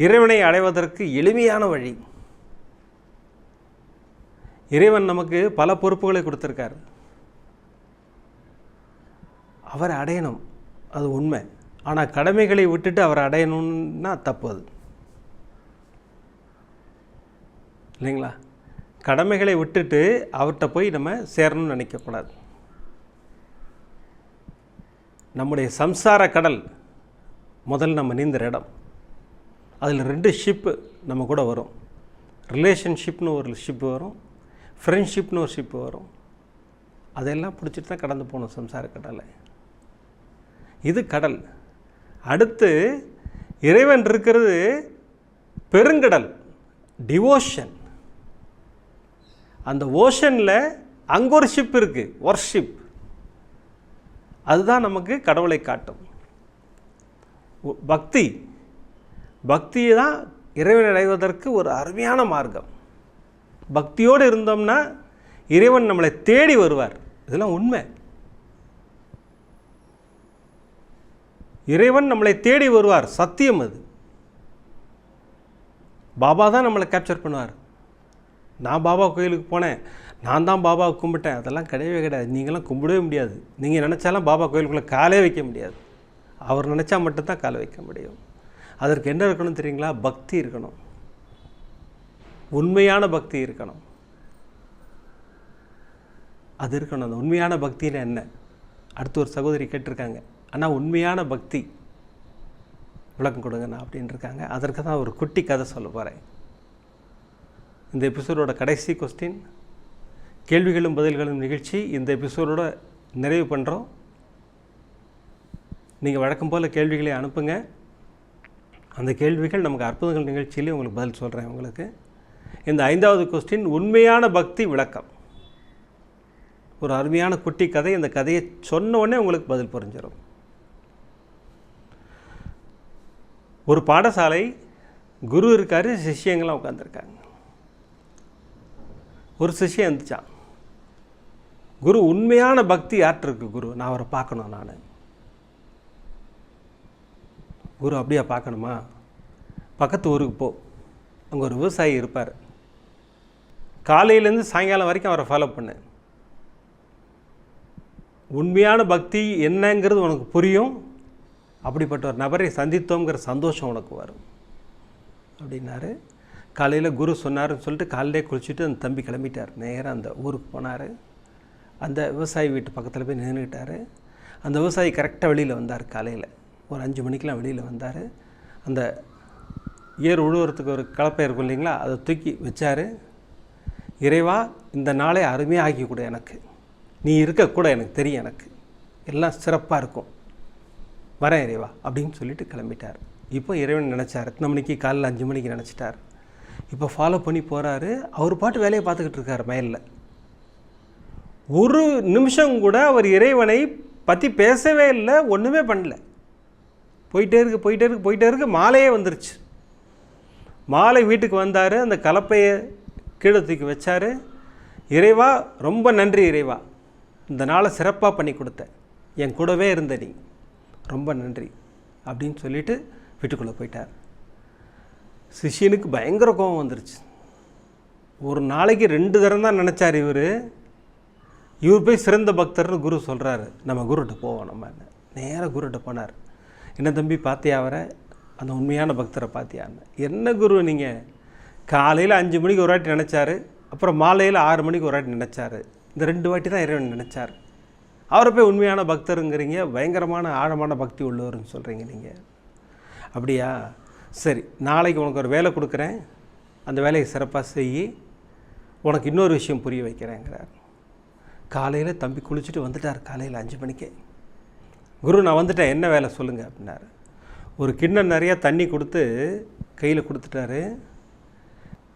இறைவனை அடைவதற்கு எளிமையான வழி. இறைவன் நமக்கு பல பொறுப்புகளை கொடுத்துருக்கார். அவரை அடையணும் அது உண்மை. ஆனால் கடமைகளை விட்டுட்டு அவரை அடையணும்னா தப்பு அது. இல்லைங்களா? கடமைகளை விட்டுட்டு அவர்கிட்ட போய் நம்ம சேரணும்னு நினைக்கக்கூடாது. நம்முடைய சம்சார கடல் முதல் நம்ம நீந்துற இடம். அதில் ரெண்டு ஷிப்பு நம்ம கூட வரும். ரிலேஷன்ஷிப்னு ஒரு ஷிப்பு வரும். ஃப்ரெண்ட்ஷிப்னு ஒரு ஷிப்பு வரும். அதெல்லாம் பிடிச்சிட்டு தான் கடந்து போகணும் சம்சார கடலை. இது கடல். அடுத்து இறைவன் இருக்கிறது பெருங்கடல் டிவோஷன் அந்த ஓஷனில் அங்கே ஒரு ஷிப் இருக்குது ஒர்ஷிப் அதுதான் நமக்கு கடவுளை காட்டும். பக்தி. பக்தி தான் இறைவனை அடைவதற்கு ஒரு அருமையான மார்க்கம். பக்தியோடு இருந்தோம்னா இறைவன் நம்மளை தேடி வருவார். இதெல்லாம் உண்மை. இறைவன் நம்மளை தேடி வருவார். சத்தியம் அது. பாபா தான் நம்மளை கேப்சர் பண்ணுவார். நான் பாபா கோயிலுக்கு போனேன். நான் தான் பாபாவை கும்பிட்டேன். அதெல்லாம் கிடையவே கிடையாது. நீங்களாம் கும்பிடவே முடியாது. நீங்கள் நினச்சாலும் பாபா கோயிலுக்குள்ளே காலே வைக்க முடியாது. அவர் நினச்சா மட்டும்தான் காலை வைக்க முடியும். அதற்கு என்ன இருக்கணும் தெரியுங்களா? பக்தி இருக்கணும். உண்மையான பக்தி இருக்கணும். அது இருக்கணும். அந்த உண்மையான பக்தின்னு என்ன? அடுத்து ஒரு சகோதரி கேட்டிருக்காங்க. ஆனால் உண்மையான பக்தி. விளக்கம் கொடுங்கண்ணா அப்படின்னு இருக்காங்க. அதற்கு தான் ஒரு குட்டி கதை சொல்ல போகிறேன் இந்த எபிசோடோட கடைசி கொஸ்டின் கேள்விகளும் பதில்களும் நிகழ்ச்சி இந்த எபிசோடோட நிறைவு பண்ணுறோம் நீங்கள் வழக்கம் போல் கேள்விகளை அனுப்புங்கள் அந்த கேள்விகள் நமக்கு அற்புதங்கள் நிகழ்ச்சியிலே உங்களுக்கு பதில் சொல்கிறேன் உங்களுக்கு. இந்த ஐந்தாவது கொஸ்டின் உண்மையான பக்தி விளக்கம். ஒரு அருமையான குட்டி கதை இந்த கதையை சொன்னோடனே உங்களுக்கு பதில் புரிஞ்சிடும் ஒரு பாடசாலை குரு இருக்கார் சிஷியங்களாம் உட்காந்துருக்காங்க ஒரு சிஷியம் இருந்துச்சான் குரு உண்மையான பக்தி யார்கிட்ட இருக்கு குரு? நான் அவரை பார்க்கணும் நான். குரு அப்படியா பார்க்கணுமா? பக்கத்து ஊருக்கு போ. அங்கே ஒரு விவசாயி இருப்பார். காலையிலேருந்து சாயங்காலம் வரைக்கும் அவரை ஃபாலோ பண்ணு. உண்மையான பக்தி என்னங்கிறது உனக்கு புரியும். அப்படிப்பட்ட ஒரு நபரை சந்தித்தோங்கிற சந்தோஷம் உனக்கு வரும். அப்படின்னாரு. காலையில் குரு சொன்னாருன்னு சொல்லிட்டு காலையிலே குளிச்சுட்டு அந்த தம்பி கிளம்பிட்டார். நேராக அந்த ஊருக்கு போனார். அந்த விவசாயி வீட்டு பக்கத்தில் போய் நின்றுக்கிட்டார் அந்த விவசாயி கரெக்டாக வெளியில் வந்தார் காலையில். ஒரு அஞ்சு மணிக்கெலாம் வெளியில் வந்தார். அந்த ஏர் உழுவுறதுக்கு ஒரு கலப்பை இருக்கும் இல்லைங்களா? அதை தூக்கி வச்சார். இறைவா இந்த நாளை அருமையாக ஆக்கி எனக்கு. நீ இருக்கக்கூட எனக்கு தெரியும் எனக்கு. எல்லாம் சிறப்பாக இருக்கும். வரேன் இறைவா அப்படின்னு சொல்லிட்டு கிளம்பிட்டார். இப்போ இறைவன் நினச்சார். எத்தனை மணிக்கு காலையில் அஞ்சு மணிக்கு நினச்சிட்டார். இப்போ ஃபாலோ பண்ணி போகிறாரு அவர் பாட்டு வேலையை பார்த்துக்கிட்டு இருக்கார் மயலில். ஒரு நிமிஷம் கூட அவர் இறைவனை பற்றி பேசவே இல்லை ஒன்றுமே பண்ணல. போயிட்டே இருக்கு போயிட்டே இருக்கு போயிட்டே இருக்கு மாலையே வந்துருச்சு. மாலை வீட்டுக்கு வந்தார் அந்த கலப்பையை கீழே தூக்கி வச்சார். இறைவா ரொம்ப நன்றி இறைவா. இந்த நாளை சிறப்பாக பண்ணி கொடுத்த. என் கூடவே இருந்த நீ. ரொம்ப நன்றி அப்படின்னு சொல்லிட்டு வீட்டுக்குள்ளே போயிட்டார். சிஷியனுக்கு பயங்கர கோபம் வந்துருச்சு. ஒரு நாளைக்கு ரெண்டு தரம் தான் நினச்சார் இவர். இவர் போய் சிறந்த பக்தர்னு குரு சொல்கிறாரு நம்ம குருகிட்ட போவோம் நம்ம. நேராக குருகிட்ட போனார். என்ன தம்பி பார்த்தியா அவரை? அந்த உண்மையான பக்தரை பார்த்தியான்னு என்ன குரு நீங்கள் காலையில் அஞ்சு மணிக்கு ஒரு வாட்டி நினச்சாரு அப்புறம் மாலையில் ஆறு மணிக்கு ஒரு வாட்டி நினச்சாரு. இந்த ரெண்டு வாட்டி தான் இறைவன் நினச்சார். அவரை போய் உண்மையான பக்தருங்கிறீங்க பயங்கரமான ஆழமான பக்தி உள்ளவர்னு சொல்கிறீங்க நீங்கள் அப்படியா? சரி நாளைக்கு உனக்கு ஒரு வேலை கொடுக்குறேன். அந்த வேலையை சிறப்பாக செய் உனக்கு இன்னொரு விஷயம் புரிய வைக்கிறேங்கிறார். காலையில் தம்பி குளிச்சுட்டு வந்துட்டார் காலையில் அஞ்சு மணிக்கே. குரு நான் வந்துட்டேன். என்ன வேலை சொல்லுங்கள் அப்படின்னாரு. ஒரு கிண்ணம் நிறையா தண்ணி கொடுத்து கையில் கொடுத்துட்டாரு.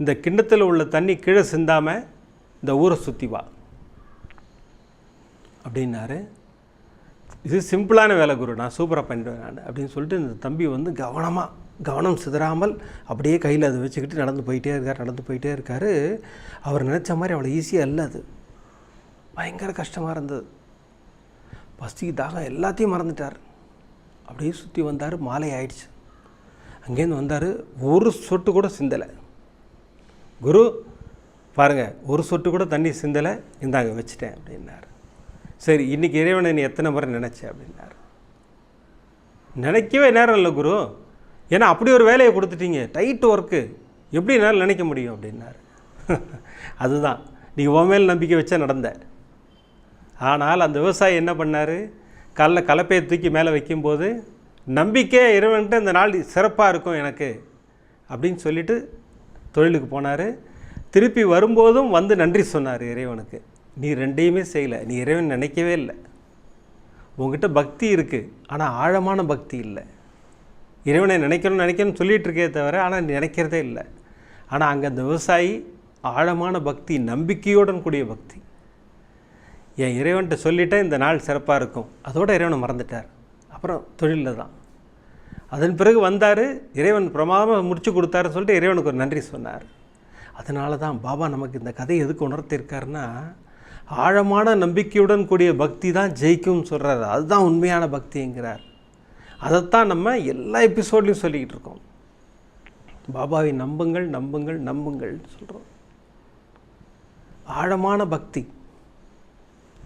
இந்த கிண்ணத்தில் உள்ள தண்ணி கீழே சிந்தாமல் இந்த ஊரை சுற்றி வா அப்படின்னாரு. இது சிம்பிளான வேலை குரு நான் சூப்பராக பண்ணிடுவேன் நான் அப்படின்னு சொல்லிட்டு இந்த தம்பி வந்து கவனமாக கவனம் சிதறாமல் அப்படியே கையில் அதை வச்சுக்கிட்டு நடந்து போயிட்டே இருக்கார் நடந்து போயிட்டே இருக்கார். அவர் நினச்ச மாதிரி அவ்வளோ ஈஸியாக இல்லை அது. பயங்கர கஷ்டமாக இருந்தது. பசி தாகம் எல்லாத்தையும் மறந்துட்டார். அப்படியே சுற்றி வந்தார் மாலை ஆயிடுச்சு. அங்கேருந்து வந்தார் ஒரு சொட்டு கூட சிந்தலை. குரு பாருங்கள் ஒரு சொட்டு கூட தண்ணி சிந்தலை இந்தாங்க வச்சுட்டேன் அப்படின்னார். சரி இன்றைக்கி இறைவனை நீ எத்தனை முறை நினச்ச அப்படின்னாரு. நினைக்கவே நேரம் இல்லை குரு. ஏன்னா அப்படி ஒரு வேலையை கொடுத்துட்டீங்க டைட் ஒர்க்கு எப்படி என்னால் நினைக்க முடியும் அப்படின்னார். அதுதான். நீ உன் மேல் நம்பிக்கை வச்சா நடந்த. ஆனால் அந்த விவசாயி என்ன பண்ணார்? காலைல கலப்பையை தூக்கி மேலே வைக்கும்போது நம்பிக்கை இறைவன்ட்டு இந்த நாள் சிறப்பாக இருக்கும் எனக்கு அப்படின்னு சொல்லிவிட்டு தொழிலுக்கு போனார். திருப்பி வரும்போதும் வந்து நன்றி சொன்னார் இறைவனுக்கு. நீ ரெண்டையுமே செய்யலை. நீ இறைவன் நினைக்கவே இல்லை. உங்ககிட்ட பக்தி இருக்குது ஆனால் ஆழமான பக்தி இல்லை. இறைவனை நினைக்கணும் நினைக்கணும்னு சொல்லிகிட்டு இருக்கே தவிர ஆனால் நினைக்கிறதே இல்லை. ஆனால் அங்கே அந்த விவசாயி ஆழமான பக்தி நம்பிக்கையுடன் கூடிய பக்தி. என் இறைவன்கிட்ட சொல்லிட்டேன் இந்த நாள் சிறப்பாக இருக்கும். அதோட இறைவனை மறந்துட்டார். அப்புறம் தொழிலில் தான். அதன் பிறகு வந்தார் இறைவன் பிரமாதமாக முடிச்சு கொடுத்தாருன்னு சொல்லிட்டு இறைவனுக்கு ஒரு நன்றி சொன்னார். அதனால தான் பாபா நமக்கு இந்த கதையை எதுக்கு உணர்த்திருக்காருன்னா ஆழமான நம்பிக்கையுடன் கூடிய பக்தி தான் ஜெயிக்கும்னு சொல்கிறாரு அதுதான் உண்மையான பக்திங்கிறார். அதைத்தான் நம்ம எல்லா எபிசோட்லையும் சொல்லிக்கிட்டு இருக்கோம். பாபாவை நம்புங்கள் நம்புங்கள் நம்புங்கள்னு சொல்கிறோம் ஆழமான பக்தி.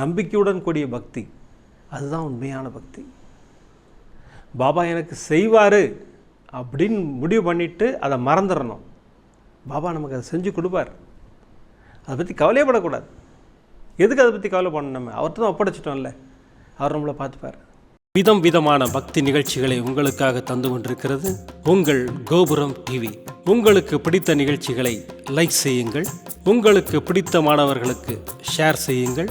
நம்பிக்கையுடன் கூடிய பக்தி. அதுதான் உண்மையான பக்தி. பாபா எனக்கு செய்வார் அப்படின்னு முடிவு பண்ணிவிட்டு அதை மறந்துடணும். பாபா நமக்கு அதை செஞ்சு கொடுப்பார். அதை பற்றி கவலையப்படக்கூடாது. எதுக்கு அதை பற்றி கவலைப்படணும் நம்ம? அவர்கிட்ட தான் ஒப்படைச்சிட்டோம்ல. அவர் நம்மளை பார்த்துப்பார். விதம் விதமான பக்தி நிகழ்ச்சிகளை உங்களுக்காக தந்து கொண்டிருக்கிறது உங்கள் கோபுரம் டிவி. உங்களுக்கு பிடித்த நிகழ்ச்சிகளை லைக் செய்யுங்கள். உங்களுக்கு பிடித்த மாணவர்களுக்கு ஷேர் செய்யுங்கள்.